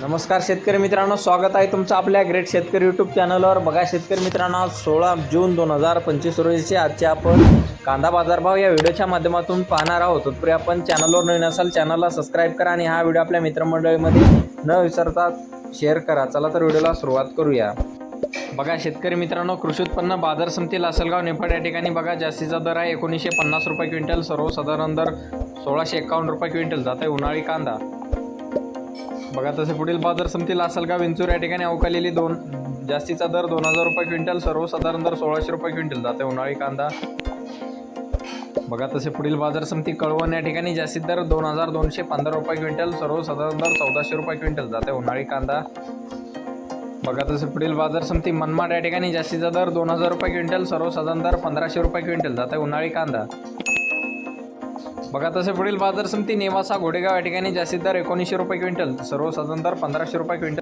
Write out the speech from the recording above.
नमस्कार शेतकरी मित्रांनो स्वागत आहे तुमचं आपल्या ग्रेट शेतकरी यूट्यूब चॅनलवर बघा शेतकरी मित्रांनो सोळा जून दोन हजार पंचवीस रोजीचे आजचे आपण कांदा बाजारभाव या व्हिडिओच्या माध्यमातून पाहणार आहोत. तत्पूर्वी आपण चॅनलवर नवीन असाल चॅनलला सबस्क्राईब करा आणि हा व्हिडिओ आपल्या मित्रमंडळीमध्ये न विसरता शेअर करा. चला तर व्हिडिओला सुरुवात करूया. बघा शेतकरी मित्रांनो कृषी उत्पन्न बाजार समिती लासलगाव नेपाळ या ठिकाणी बघा जास्तीचा दर आहे एकोणीसशे पन्नास रुपये क्विंटल सर्वसाधारण दर सोळाशे एकावन्न रुपये क्विंटल. जात आहे उन्हाळी कांदा. बघा तसे पुढील बाजार समिती का विंचूर या ठिकाणी अवकालेली दोन जास्तीचा दर दोन हजार रुपये क्विंटल सर्वसाधारण दर सोळाशे रुपये क्विंटल जाते उन्हाळी कांदा. बघा तसे पुढील बाजार समिती कळवण या ठिकाणी जास्तीत दर दोन हजार दोनशे पंधरा रुपये क्विंटल सर्वसाधारण दर चौदाशे रुपये क्विंटल जाते उन्हाळी कांदा. बघा तसे पुढील बाजार समिती मनमाड या ठिकाणी जास्तीचा दर दोन हजार रुपये क्विंटल सर्वसाधारण दर पंधराशे रुपये क्विंटल जाते उन्हाळी कांदा. बघा तसे पुढील बाजार समिती नेवासा घोडेगाव या ठिकाणी जास्तीत दर एकोणीसशे रुपये क्विंटल सर्वसाधारण दर पंधराशे रुपये क्विंटल.